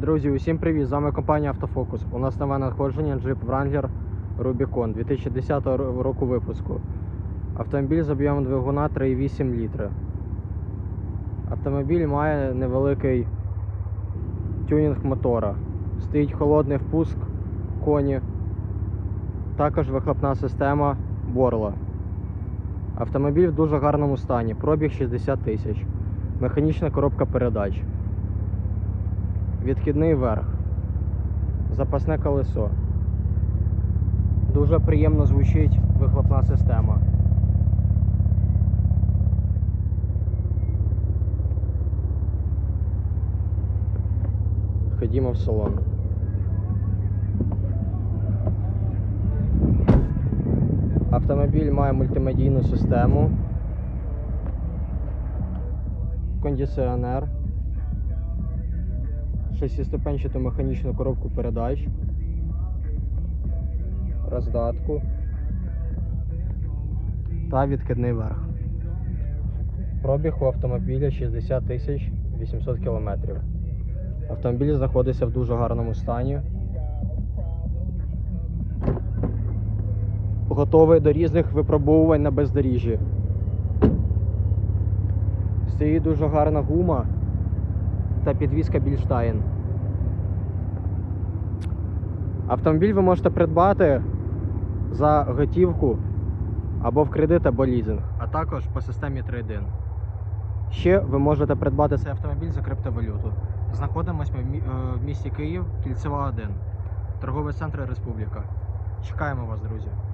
Друзі, усім привіт! З вами компанія Автофокус. У нас нове надходження Jeep Wrangler Rubicon 2010 року випуску. Автомобіль з об'ємом двигуна 3,8 літри. Автомобіль має невеликий тюнінг мотора. Стоїть холодний впуск коні. Також вихлопна система Борла. Автомобіль в дуже гарному стані. Пробіг 60 тисяч. Механічна коробка передач. Відхідний верх. Запасне колесо. Дуже приємно звучить вихлопна система. Ходімо в салон. Автомобіль має мультимедійну систему, кондиціонер, шестиступенчату механічну коробку передач, роздатку та відкидний верх. Пробіг у автомобіля 60 тисяч 800 кілометрів. Автомобіль знаходиться в дуже гарному стані. Готовий до різних випробовувань на бездоріжжі. Стоїть дуже гарна гума та підвізка Більштайн. Автомобіль ви можете придбати за готівку або в кредит, або лізинг, а також по системі трейдин. Ще ви можете придбати цей автомобіль за криптовалюту. Знаходимось ми в е, місті Київ, Кільцева 1, торговий центр Республіка. Чекаємо вас, друзі.